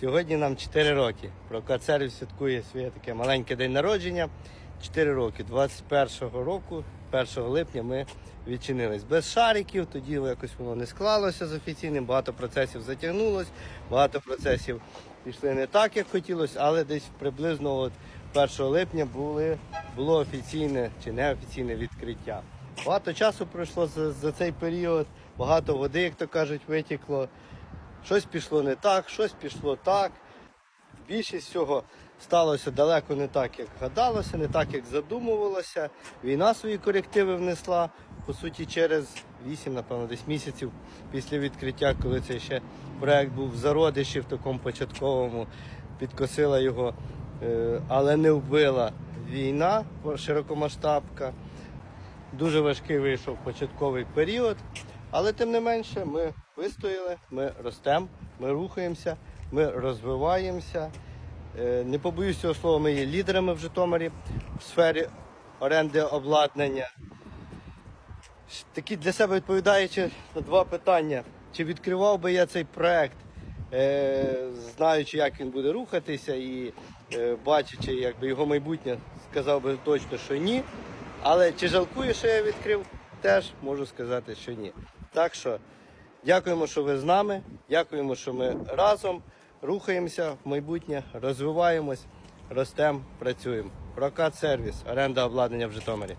Сьогодні нам 4 роки. Прокат сервіс святкує своє таке маленьке день народження. 4 роки. 21-го року, 1 липня, ми відчинились. Без шариків, тоді якось воно не склалося з офіційним, багато процесів затягнулось, багато процесів пішли не так, як хотілося, але десь приблизно от 1 липня були, було офіційне чи неофіційне відкриття. Багато часу пройшло за, за цей період, багато води, як то кажуть, витікло. Щось пішло не так, щось пішло так. Більшість всього сталося далеко не так, як гадалося, не так, як задумувалося. Війна свої корективи внесла. По суті, через 8, напевно, десь місяців після відкриття, коли цей ще проект був в зародиші в такому початковому, підкосила його, е, але не вбила війна широкомасштабка. Дуже важкий вийшов початковий період, але тим не менше ми вистояли, ми ростемо, ми рухаємося, ми розвиваємося. Е, Не побоюсь цього слова, ми є лідерами в Житомирі в сфері оренди обладнання. Такі для себе відповідаючи на два питання. Чи відкривав би я цей проект, е, знаючи, як він буде рухатися і е, бачачи якби, його майбутнє, сказав би точно, що ні. Але чи жалкую, що я відкрив, теж можу сказати, що ні. Так що дякуємо, що ви з нами. Дякуємо, що ми разом рухаємося в майбутнє, розвиваємось, ростемо, працюємо. Прокат сервіс, оренда обладнання в Житомирі.